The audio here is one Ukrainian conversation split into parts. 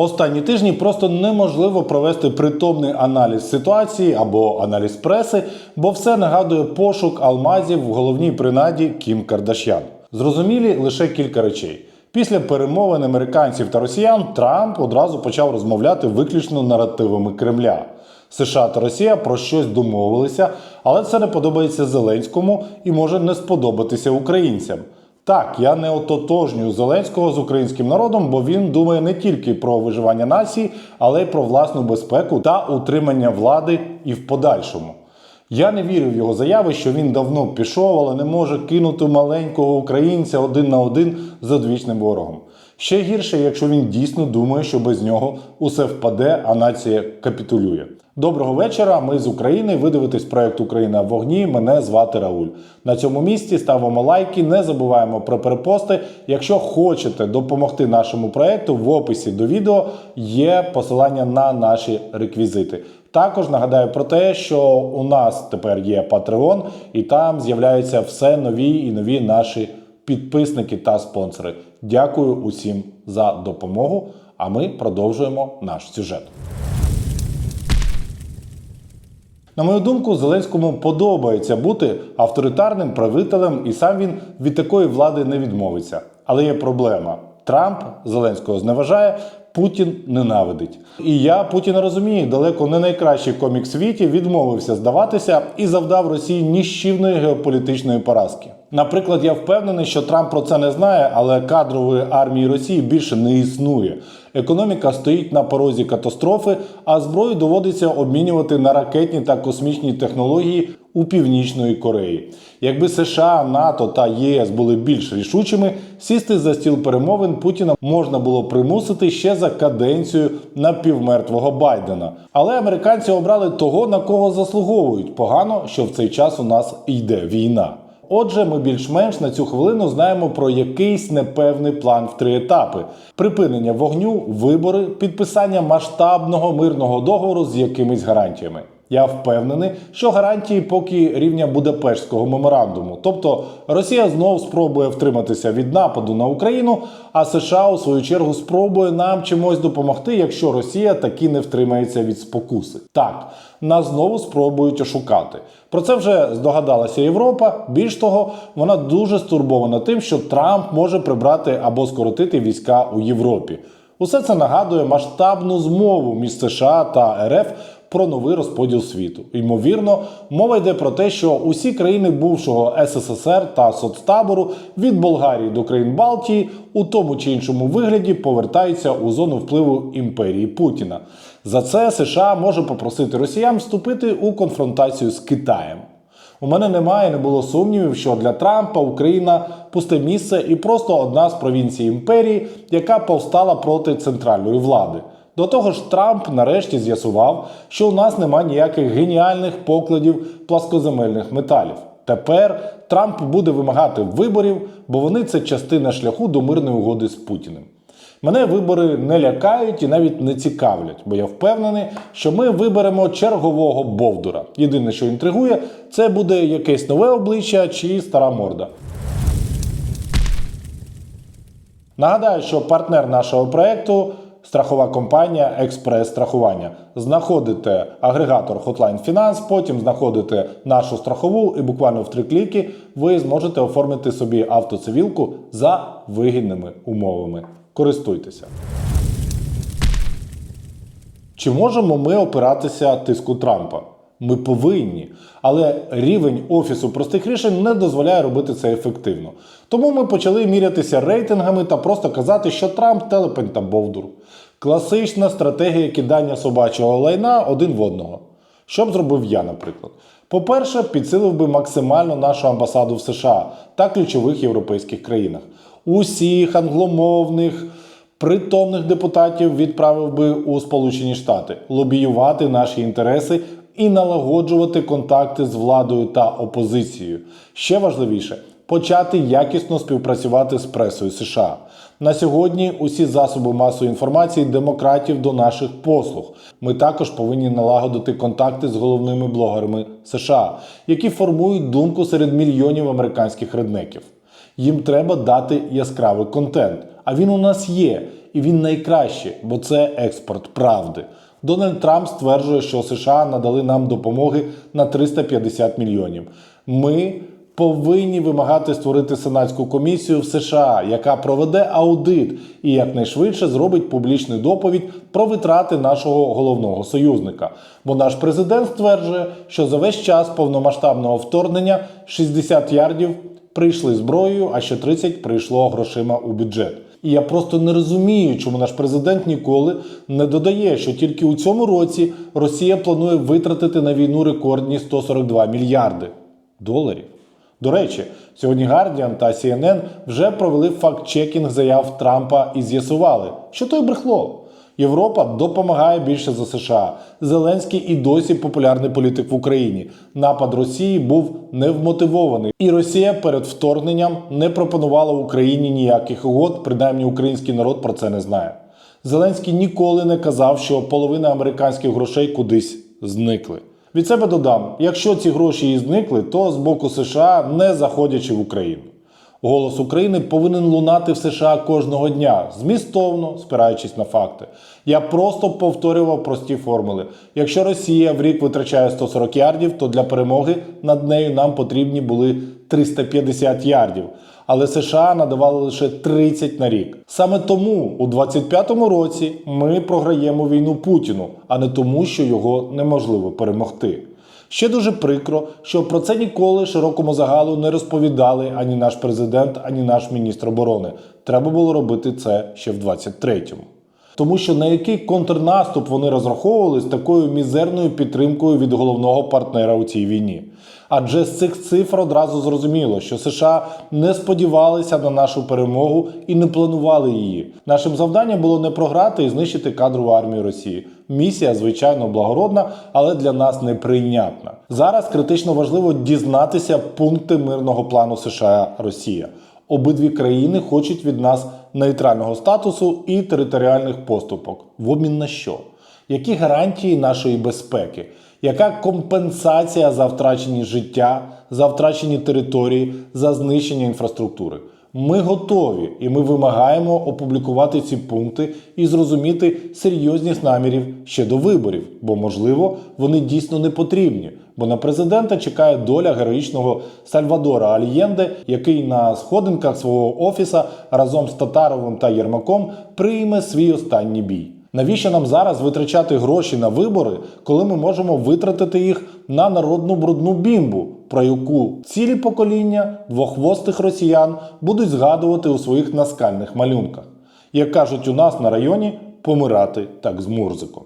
Останні тижні просто неможливо провести притомний аналіз ситуації або аналіз преси, бо все нагадує пошук алмазів в головній принаді Кім Кардашян. Зрозумілі лише кілька речей. Після перемовин американців та росіян Трамп одразу почав розмовляти виключно наративами Кремля. США та Росія про щось домовилися, але це не подобається Зеленському і може не сподобатися українцям. Так, я не ототожнюю Зеленського з українським народом, бо він думає не тільки про виживання нації, але й про власну безпеку та утримання влади і в подальшому. Я не вірю в його заяви, що він давно пішов, але не може кинути маленького українця один на один з одвічним ворогом. Ще гірше, якщо він дійсно думає, що без нього усе впаде, а нація капітулює. Доброго вечора. Ми з України. Ви дивитесь проект Україна в вогні. Мене звати Рауль. На цьому місці ставимо лайки, не забуваємо про перепости. Якщо хочете допомогти нашому проекту, в описі до відео є посилання на наші реквізити. Також нагадаю про те, що у нас тепер є Patreon, і там з'являються все нові і нові наші підписники та спонсори. Дякую усім за допомогу. А ми продовжуємо наш сюжет. На мою думку, Зеленському подобається бути авторитарним правителем, і сам він від такої влади не відмовиться. Але є проблема: Трамп Зеленського зневажає, Путін ненавидить. І я Путіна розумію, далеко не найкращий комік світі відмовився здаватися і завдав Росії ніщівної геополітичної поразки. Наприклад, я впевнений, що Трамп про це не знає, але кадрової армії Росії більше не існує. Економіка стоїть на порозі катастрофи, а зброю доводиться обмінювати на ракетні та космічні технології у Північної Кореї. Якби США, НАТО та ЄС були більш рішучими, сісти за стіл перемовин Путіна можна було примусити ще за каденцію напівмертвого Байдена. Але американці обрали того, на кого заслуговують. Погано, що в цей час у нас йде війна. Отже, ми більш-менш на цю хвилину знаємо про якийсь непевний план в три етапи: припинення вогню, вибори, підписання масштабного мирного договору з якимись гарантіями. Я впевнений, що гарантії поки рівня Будапештського меморандуму. Тобто Росія знов спробує втриматися від нападу на Україну, а США у свою чергу спробує нам чимось допомогти, якщо Росія таки не втримається від спокуси. Так, нас знову спробують ошукати. Про це вже здогадалася Європа. Більш того, вона дуже стурбована тим, що Трамп може прибрати або скоротити війська у Європі. Усе це нагадує масштабну змову між США та РФ про новий розподіл світу. Ймовірно, мова йде про те, що усі країни бувшого СССР та соцтабору від Болгарії до країн Балтії у тому чи іншому вигляді повертаються у зону впливу імперії Путіна. За це США може попросити росіян вступити у конфронтацію з Китаєм. У мене немає, не було сумнівів, що для Трампа Україна пусте місце і просто одна з провінцій імперії, яка повстала проти центральної влади. До того ж, Трамп нарешті з'ясував, що у нас немає ніяких геніальних покладів пласкоземельних металів. Тепер Трамп буде вимагати виборів, бо вони це частина шляху до мирної угоди з Путіним. Мене вибори не лякають і навіть не цікавлять, бо я впевнений, що ми виберемо чергового бовдура. Єдине, що інтригує, це буде якесь нове обличчя чи стара морда. Нагадаю, що партнер нашого проекту страхова компанія Експрес Страхування. Знаходите агрегатор Hotline Finance, потім знаходите нашу страхову, і буквально в три кліки ви зможете оформити собі автоцивілку за вигідними умовами. Користуйтеся. Чи можемо ми опиратися тиску Трампа? Ми повинні, але рівень офісу простих рішень не дозволяє робити це ефективно. Тому ми почали мірятися рейтингами та просто казати, що Трамп телепень та бовдур. Класична стратегія кидання собачого лайна один в одного. Що б зробив я, наприклад? По-перше, підсилив би максимально нашу амбасаду в США та ключових європейських країнах. Усіх англомовних притомних депутатів відправив би у Сполучені Штати лобіювати наші інтереси і налагоджувати контакти з владою та опозицією. Ще важливіше почати якісно співпрацювати з пресою США. На сьогодні усі засоби масової інформації демократів до наших послуг. Ми також повинні налагодити контакти з головними блогерами США, які формують думку серед мільйонів американських реднеків. Їм треба дати яскравий контент, а він у нас є. і він найкращий, бо це експорт правди. Дональд Трамп стверджує, що США надали нам допомоги на 350 мільйонів. Ми повинні вимагати створити сенатську комісію в США, яка проведе аудит і якнайшвидше зробить публічну доповідь про витрати нашого головного союзника. Бо наш президент стверджує, що за весь час повномасштабного вторгнення 60 ярдів прийшли зброєю, а ще 30 прийшло грошима у бюджет. І я просто не розумію, чому наш президент ніколи не додає, що тільки у цьому році Росія планує витратити на війну рекордні 142 мільярди доларів. До речі, сьогодні Guardian та CNN вже провели факт-чекінг заяв Трампа і з'ясували, що той брехло. Європа допомагає більше за США. Зеленський і досі популярний політик в Україні. Напад Росії був невмотивований, і Росія перед вторгненням не пропонувала Україні ніяких угод. Принаймні, український народ про це не знає. Зеленський ніколи не казав, що половина американських грошей кудись зникли. Від себе додам: якщо ці гроші і зникли, то з боку США не заходячи в Україну. Голос України повинен лунати в США кожного дня, змістовно спираючись на факти. Я просто повторював прості формули. Якщо Росія в рік витрачає 140 ярдів, то для перемоги над нею нам потрібні були 350 ярдів. Але США надавали лише 30 на рік. Саме тому у 25-му році ми програємо війну Путіну, а не тому, що його неможливо перемогти. Ще дуже прикро, що про це ніколи широкому загалу не розповідали ані наш президент, ані наш міністр оборони. Треба було робити це ще в 23-му. Тому що на який контрнаступ вони розраховували з такою мізерною підтримкою від головного партнера у цій війні. Адже з цих цифр одразу зрозуміло, що США не сподівалися на нашу перемогу і не планували її. Нашим завданням було не програти і знищити кадрову армію Росії. Місія, звичайно, благородна, але для нас неприйнятна. Зараз критично важливо дізнатися пункти мирного плану США Росія. Обидві країни хочуть від нас нейтрального статусу і територіальних поступок. В обмін на що? Які гарантії нашої безпеки? Яка компенсація за втрачені життя, за втрачені території, за знищення інфраструктури? Ми готові і ми вимагаємо опублікувати ці пункти і зрозуміти серйозність намірів ще до виборів, бо, можливо, вони дійсно не потрібні. Бо на президента чекає доля героїчного Сальвадора Альєнде, який на сходинках свого офіса разом з Татаровим та Єрмаком прийме свій останній бій. Навіщо нам зараз витрачати гроші на вибори, коли ми можемо витратити їх на народну брудну бімбу, про яку цілі покоління двохвостих росіян будуть згадувати у своїх наскальних малюнках? Як кажуть у нас на районі, помирати так з Мурзиком.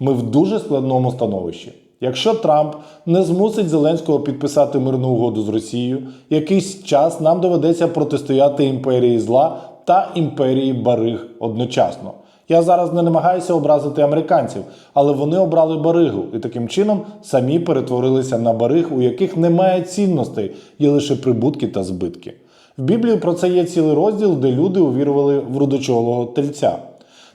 Ми в дуже складному становищі. Якщо Трамп не змусить Зеленського підписати мирну угоду з Росією, якийсь час нам доведеться протистояти імперії зла та імперії бариг одночасно. Я зараз не намагаюся образити американців, але вони обрали баригу і таким чином самі перетворилися на бариг, у яких немає цінностей, є лише прибутки та збитки. В Біблії про це є цілий розділ, де люди увірували в рудочолого тельця.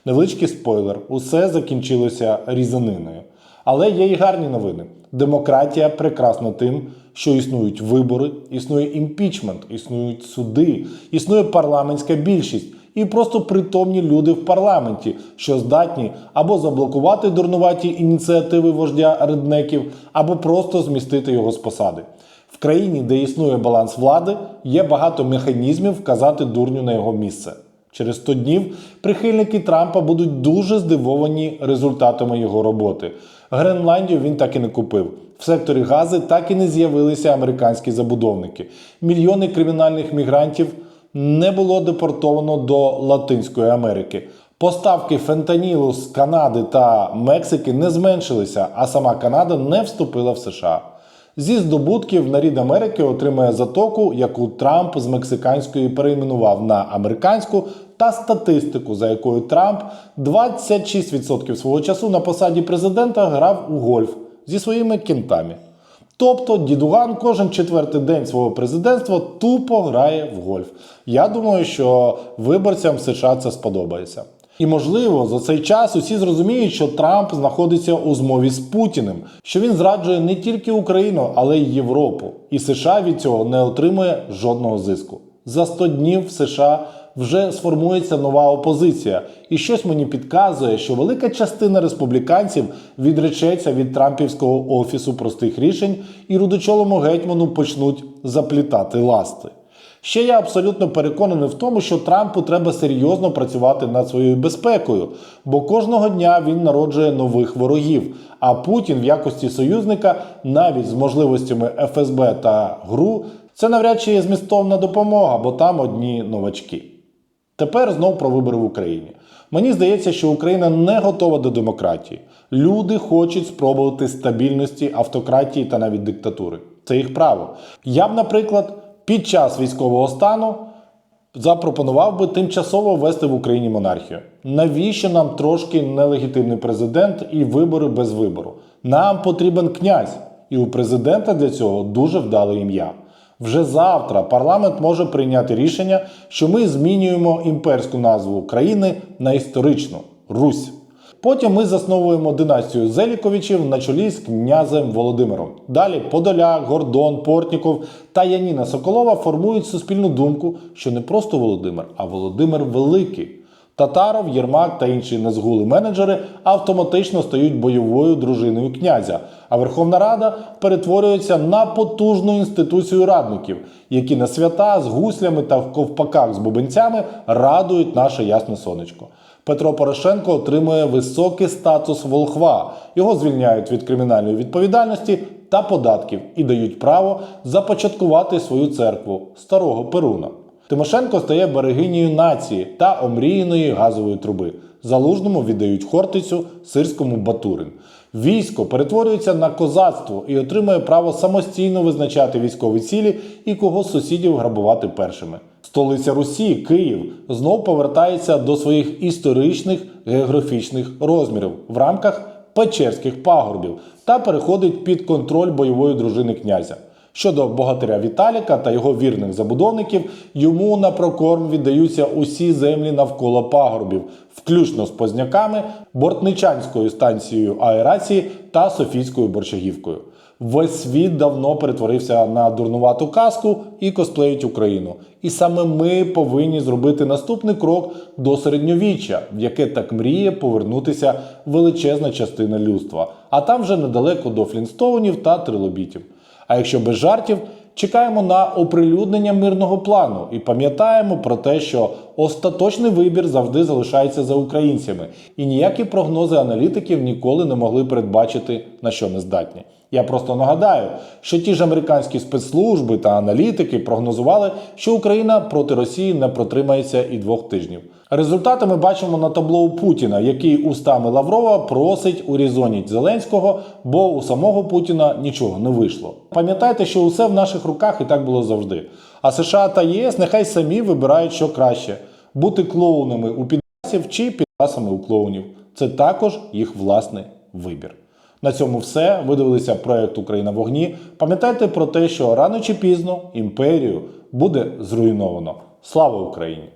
Невеличкий спойлер, усе закінчилося різаниною. Але є і гарні новини. Демократія прекрасна тим, що існують вибори, існує імпічмент, існують суди, існує парламентська більшість і просто притомні люди в парламенті, що здатні або заблокувати дурнуваті ініціативи вождя реднеків, або просто змістити його з посади. В країні, де існує баланс влади, є багато механізмів вказати дурню на його місце. Через 100 днів прихильники Трампа будуть дуже здивовані результатами його роботи. Гренландію він так і не купив. В секторі Гази так і не з'явилися американські забудовники. Мільйони кримінальних мігрантів не було депортовано до Латинської Америки. Поставки фентанілу з Канади та Мексики не зменшилися, а сама Канада не вступила в США. Зі здобутків нарід Америки отримує затоку, яку Трамп з мексиканської перейменував на американську, та статистику, за якою Трамп 26% свого часу на посаді президента грав у гольф зі своїми кінтами. Тобто дідуган кожен четвертий день свого президентства тупо грає в гольф. Я думаю, що виборцям США це сподобається. І можливо, за цей час усі зрозуміють, що Трамп знаходиться у змові з Путіним, що він зраджує не тільки Україну, але й Європу. І США від цього не отримує жодного зиску. За 100 днів США вже сформується нова опозиція. І щось мені підказує, що велика частина республіканців відречеться від Трампівського офісу простих рішень і рудочолому гетьману почнуть заплітати ласти. Ще я абсолютно переконаний в тому, що Трампу треба серйозно працювати над своєю безпекою, бо кожного дня він народжує нових ворогів. А Путін в якості союзника, навіть з можливостями ФСБ та ГРУ, це навряд чи є змістовна допомога, бо там одні новачки. Тепер знов про вибори в Україні. Мені здається, що Україна не готова до демократії. Люди хочуть спробувати стабільності, автократії та навіть диктатури. Це їх право. Я б, наприклад, під час військового стану запропонував би тимчасово ввести в Україні монархію. Навіщо нам трошки нелегітимний президент і вибори без вибору? Нам потрібен князь, і у президента для цього дуже вдале ім'я. Вже завтра парламент може прийняти рішення, що ми змінюємо імперську назву країни на історичну Русь. Потім ми засновуємо династію Зеліковичів на чолі з князем Володимиром. Далі Подоляк, Гордон, Портніков та Яніна Соколова формують суспільну думку, що не просто Володимир, а Володимир Великий. Татаров, Єрмак та інші незгули менеджери автоматично стають бойовою дружиною князя, а Верховна Рада перетворюється на потужну інституцію радників, які на свята з гуслями та в ковпаках з бубенцями радують наше ясне сонечко. Петро Порошенко отримує високий статус волхва. Його звільняють від кримінальної відповідальності та податків і дають право започаткувати свою церкву старого Перуна. Тимошенко стає берегинею нації та омріяної газової труби. Залужному віддають Хортицю, сирському Батурин. Військо перетворюється на козацтво і отримує право самостійно визначати військові цілі і кого сусідів грабувати першими. Столиця Русі, Київ, знов повертається до своїх історичних географічних розмірів в рамках Печерських пагорбів та переходить під контроль бойової дружини князя. Щодо богатиря Віталіка та його вірних забудовників, йому на прокорм віддаються усі землі навколо пагорбів, включно з Позняками, Бортничанською станцією аерації та Софійською борщагівкою. Весь світ давно перетворився на дурнувату казку і косплеїть Україну. І саме ми повинні зробити наступний крок до середньовіччя, в яке так мріє повернутися величезна частина людства. А там вже недалеко до Флінстоунів та трилобітів. А якщо без жартів, чекаємо на оприлюднення мирного плану і пам'ятаємо про те, що остаточний вибір завжди залишається за українцями, і ніякі прогнози аналітиків ніколи не могли передбачити, на що ми здатні. Я просто нагадаю, що ті ж американські спецслужби та аналітики прогнозували, що Україна проти Росії не протримається і двох тижнів. Результати ми бачимо на табло у Путіна, який устами Лаврова просить урізоніть Зеленського, бо у самого Путіна нічого не вийшло. Пам'ятайте, що усе в наших руках і так було завжди. А США та ЄС нехай самі вибирають, що краще: бути клоунами у підрасів чи підрасами у клоунів. Це також їх власний вибір. На цьому все. Ви дивилися проект Україна вогні. Пам'ятайте про те, що рано чи пізно імперію буде зруйновано. Слава Україні!